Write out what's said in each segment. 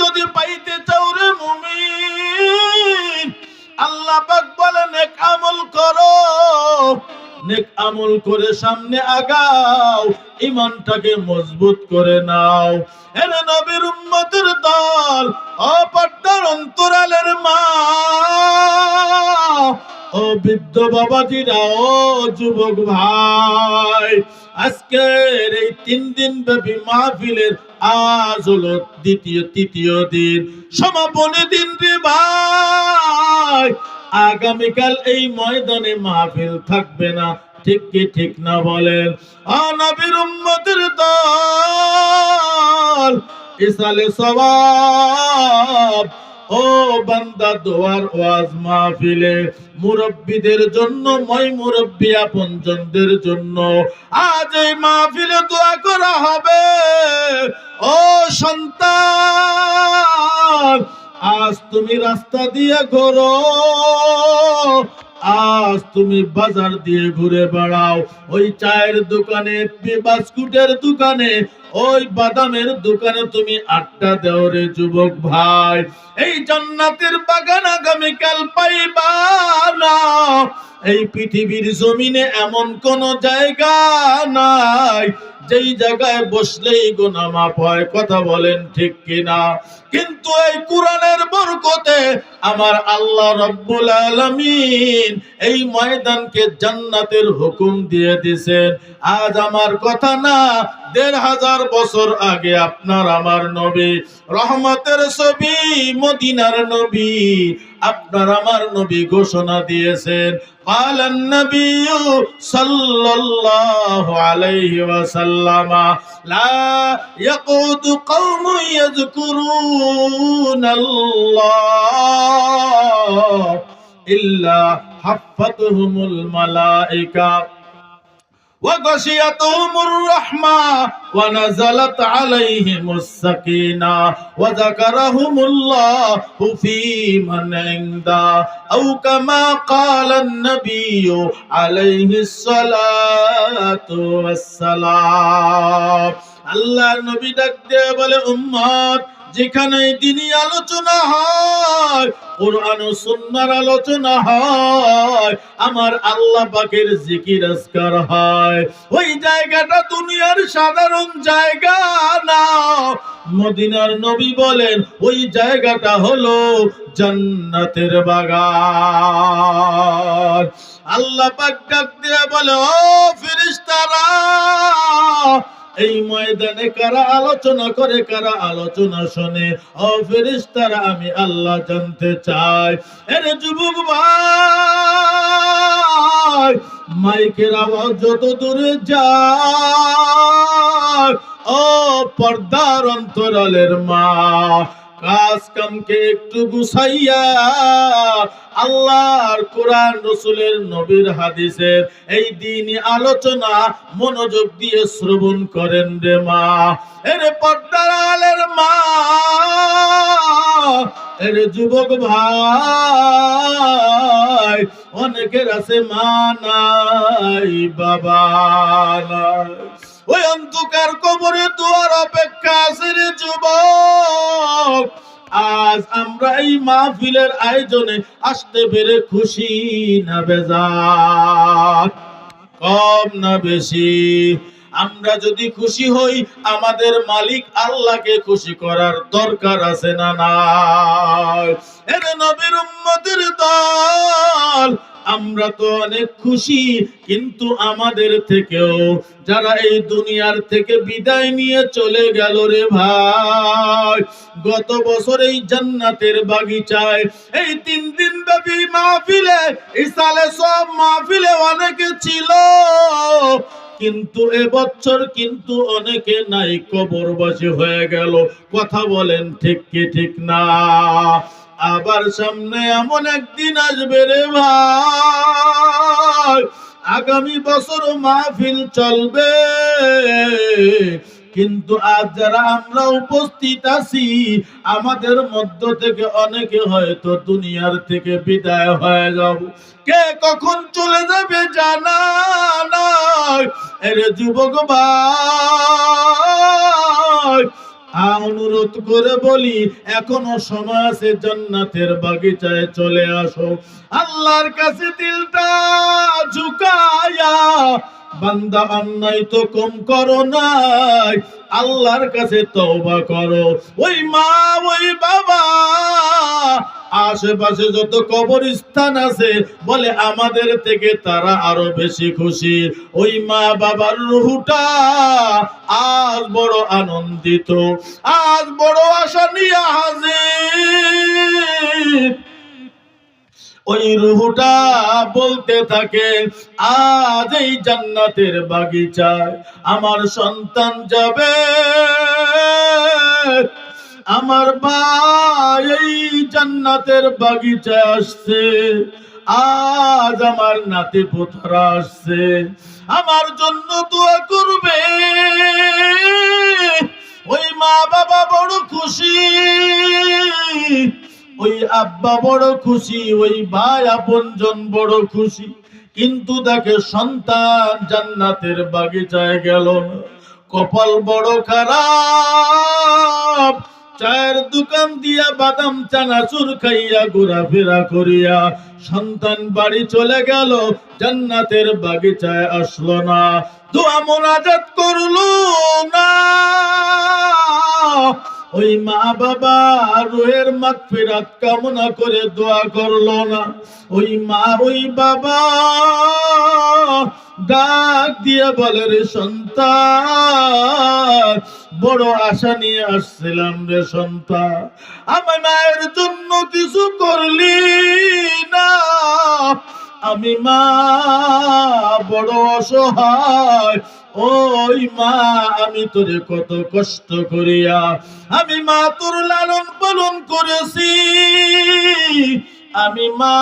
যদি পাইতে চাও রে মুমিন, আল্লাহ পাক বলে নেক আমল করো। নেক আমল করে সামনে আগাও ইমানটাকে মজবুত করে নাও। এরে নবীর উম্মতের দল অপট্টার অন্তরালের মা, ও বৃদ্ধ বাবাজিরা, ও যুবক ভাই, আজকের এই তিন দিন ব্যাপী মাহফিলের আজ হলো দ্বিতীয়, তৃতীয় দিন। সমাপনী দিন রে ভাই। আগামীকাল এই ময়দানে মাহফিল থাকবে না। ঠিক কি ঠিক না বলেন? অনবীর উম্মতের দল, ইসালে সওয়াব। ও বান্দা, দোয়ার ওয়াজ মাহফিলে মুরব্বীদের জন্য, মই মুরব্বী আপনজনদের জন্য আজ এই মাহফিলে দোয়া করা হবে। ও সন্তান, আজ তুমি রাস্তা দিয়ে ঘোরো, আজ তুমি বাজার দিয়ে ঘুরে বেড়াও। ওই চায়ের দোকানে বিস্কুটের দোকানে, ওই বাদামের দোকানে তুমি আটটা দেও রে যুবক ভাই। এই জান্নাতের বাগান আগামীকাল পাইবা না। এই পৃথিবীর জমিনে এমন কোন জায়গা নাই যেই জায়গায় বসলেই গোনা মাপ হয়, কথা বলেন ঠিক কিনা? কিন্তু এই কোরআনের বরকতে আমার আল্লাহ রব্বুল আলামিন এই ময়দানকে জান্নাতের হুকুম দিয়ে দিছেন। আজ আমার কথা না দেড় হাজার বছর আগে আপনার আমার নবী রহমতের ছবি মদিনার নবী আপনার আমার নবী ঘোষণা দিয়েছেন قال النبي صلى الله عليه وسلم لا يقود قوم يذكرون الله إلا حفتهم الملائكة وغشيتهم الرحمة ونزلت عليهم السكينة وذكرهم الله في من عنده أو كما قال النبي عليه الصلاة والسلام আল্লাহ নবী ডাক দিয়ে বলে উম্মত যেখানে দিনই আলোচনা হয়, কোরআন ও সুন্নাহর আলোচনা হয়, আমার আল্লাহ পাকের জিকির আজকার হয়। ওই জায়গাটা দুনিয়ার সাধারণ জায়গা না। মদিনার নবী বলেন, ওই জায়গাটা হলো জান্নাতের বাগান। আল্লাহ পাক ডাক দিয়ে বলে, ও ফেরেশতারা এই ময়দানে কারা আলোচনা করে, কারা আলোচনা শোনে? ও ফেরিস্তারা আমি আল্লাহ জানতে চাই। এর যুবক ভাই, মাইকের আওয়াজ যত দূরে যায় ও পর্দার অন্তরালের মা কাজ কামকে একটু গুছাইয়া আল্লাহর কোরআন, রসুলের নবীর হাদিসের এই দিনই আলোচনা মনোযোগ দিয়ে শ্রবণ করেন রে মা। এর পর্দার আলের মা, এর যুবক ভাই, অনেকের আছে মা নাই, বাবা নাই। ওই অন্ধকার কবরে দুয়ার অপেক্ষা আছে রে যুবক। আজ আমরা এই মাহফিলের আয়োজনে আসতে পেরে খুশি না বেজার কম না বেশি। আমরা যদি খুশি হই, আমাদের মালিক আল্লাহকে খুশি করার দরকার আছে না এর নবীর উম্মতের দল, আমরা তো অনেক খুশি, কিন্তু আমাদের থেকেও যারা এই দুনিয়ার থেকে বিদায় নিয়ে চলে গেল রে ভাই, গত বছর এই জান্নাতের বাগিচায়, এই তিন দিন ব্যাপী মাহফিলে ইসালে সব মাহফিলে অনেকে ছিল। কিন্তু এবছর কিন্তু অনেকে নাই কবরবাসী হয়ে গেল। কথা বলেন ঠিক কি ঠিক না? আবার সামনে এমন একদিন আসবে রে ভাই, আগামী বছর মাহফিল চলবে। কিন্তু আজ যারা আমরা উপস্থিত আছি, আমাদের মধ্য থেকে অনেকে হয়তো দুনিয়ার থেকে বিদায় হয়ে যাব। কে কখন চলে যাবে জানা? এর যুবক ভাই। অনুরোধ করে বলি, এখনও সময় আছে বাগিচায় চলে আসো। আল্লাহর কাছে দিলটা ঝুকায়া বান্দা অন্যায় তো কম করো নাই। আল্লাহর কাছে তওবা করো। ওই মা, ওই বাবা, আশেপাশে যত কবরস্থান আছে, বলে আমাদের থেকে তারা আরও বেশি খুশি। ওই মা, বাবার রুহুটা আজ বড় আনন্দিত। আজ বড় আশা নিয়ে হাজির। ওই রুহুটা বলতে থাকে, আজ এই জান্নাতের বাগিচায় আমার সন্তান যাবে। আমার ভাই এই জান্নাতের বাগিচায় আসছে। আজ আমার নাতি পুত্রা আসছে। আমার জন্য দোয়া করবে। ওই মা বাবা বড় খুশি। ওই আব্বা বড় খুশি, ওই ভাই আপনজন বড় খুশি। কিন্তু দেখে সন্তান জান্নাতের বাগিচায় গেল না। কপাল বড় খারাপ। চায়ের দোকান দিয়া বাদাম, চানাচুর খাইয়া ঘোরাফেরা করিয়া সন্তান বাড়ি চলে গেল, জান্নাতের বাগিচায় আসলো না। দোয়া মোনাজাত করল না। ওই মা বাবা রুহের মাগফিরাত কামনা করে দোয়া করল না। ওই মা, ওই বাবা ডাক দিয়ে বলে, রে সন্তান, বড় আশা নিয়ে আসছিলাম রে সন্তান। আমার মায়ের জন্য কিছু করলি না। আমি মা বড় অসহায় ওই মা, আমি তোরে কত কষ্ট করিয়া, আমি মা তোর লালন পালন করেছি। আমি মা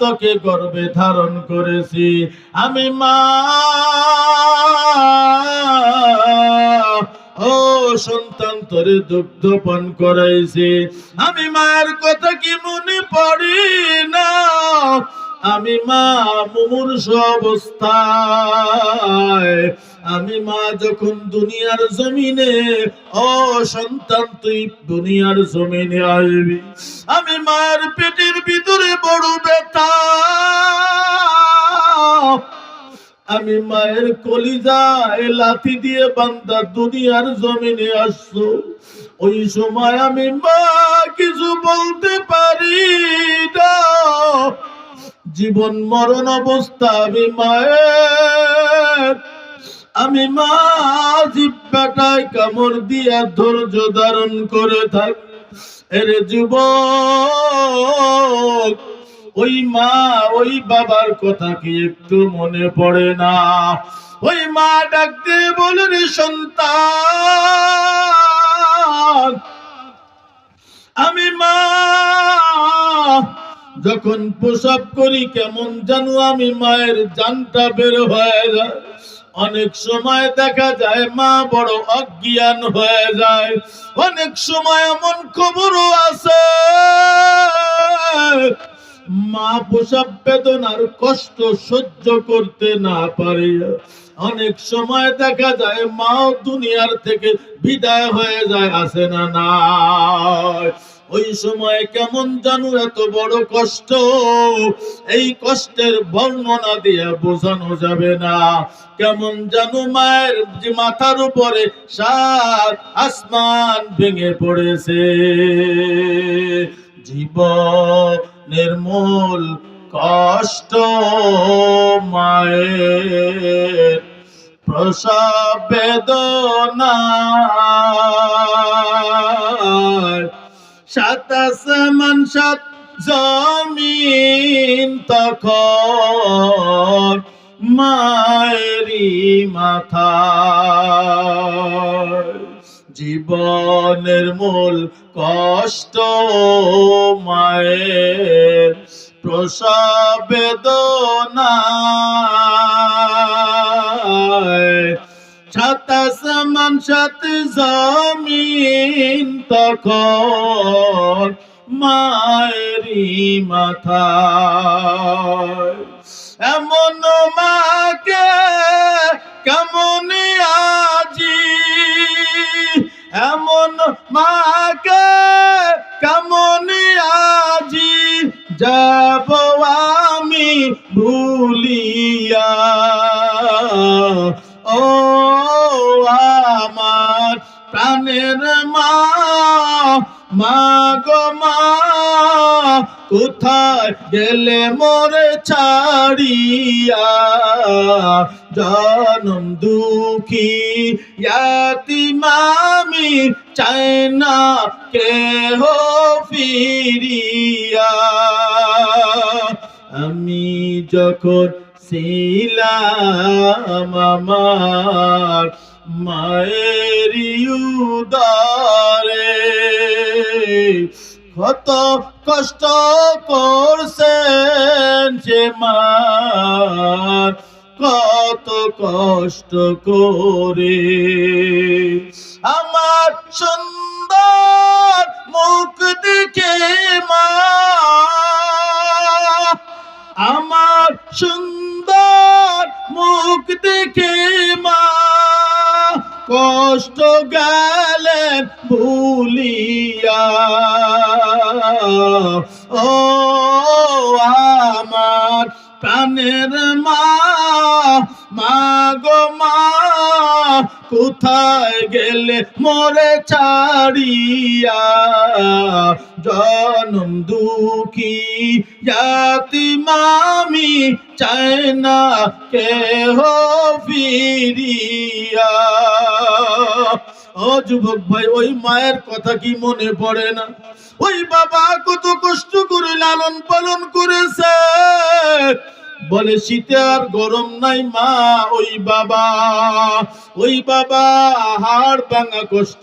তোকে গর্বে ধারণ করেছি। আমি মা, ও সন্তান তোরে দুগ্ধ পান করাইছি। আমি মায়ের কথা কি মনে পড়ি না? আমি মা মুমূর্ষ অবস্থায়। আমি মা যখন দুনিয়ার জমিনে, ও সন্তান, তুই দুনিয়ার জমিনে আসবি। আমি মার পেটের ভিতরে বড় ব্যথা। আমি মায়ের কলিজায় লাথি দিয়ে বান্দা দুনিয়ার জমিনে আসছো। ওই সময় আমি মা কিছু বলতে পারি না। জীবন মরণ অবস্থা, আমি মায়ের। আমি মা জিব্বাটায় কামড় দিয়া ধৈর্য ধারণ করে থাক। এর যুবক, ওই মা, ওই বাবার কথা কি একটু মনে পড়ে না? ওই মা ডাকতে বলে সন্তান যখন প্রসব করি, কেমন জানো আমি মায়ের জানটা বের হয়ে যায়। অনেক সময় দেখা যায় মা বড় অজ্ঞান হয়ে যায়। অনেক সময় এমন খবরও আছে। মা প্রসব বেদনার কষ্ট সহ্য করতে না পারে। অনেক সময় দেখা যায় মাও দুনিয়ার থেকে বিদায় হয়ে যায়, আসে না না ওই সময় কেমন জানো এত বড় কষ্ট? এই কষ্টের বর্ণনা দিয়ে বোঝানো যাবে না। কেমন জানো মায়ের মাথার উপরে সাত আসমান ভেঙে পড়েছে। জীবনের মূল কষ্ট মায়ের প্রসব বেদনা। সাত জমিন তখন মায়েরি মাথা জীবনের মূল কষ্ট মায়ের প্রসব বেদনা সাত আসমান সাত, জমিন তখন মায়েরি মাথা এমন মাকে কেমন আজি? এমন মাকে কেমন আজি? যাব আমি ভুলিয়া। ও গেলে মোরে ছাড়িয়া জনম দুঃখী। ইয়াতি মামি চাই না কে হো ফিরিয়া। আমি যখন ছিলাম আমার মায়ের উদারে কত কষ্ট করছেন যে মার কত কষ্ট করে। আমার সুন্দর মুখ দেখে মা, আমার সুন্দর মুখ দেখে মা, কষ্ট গেলেন ভুলিয়া ও আমার প্রাণের মা গো মা, কোথায় গেলে মোরে ছাড়িয়া? জনম দুঃখী, জাতি মামি চায় না কে হো ফিরিয়া। ও যুবক ভাই, ওই মায়ের কথা কি মনে পড়ে না? ওই বাবা কত কষ্ট করে লালন পালন করেছে। বলে, শীতে আর গরম নাই মা, ওই বাবা ওই বাবা, হাড় ভাঙা কষ্ট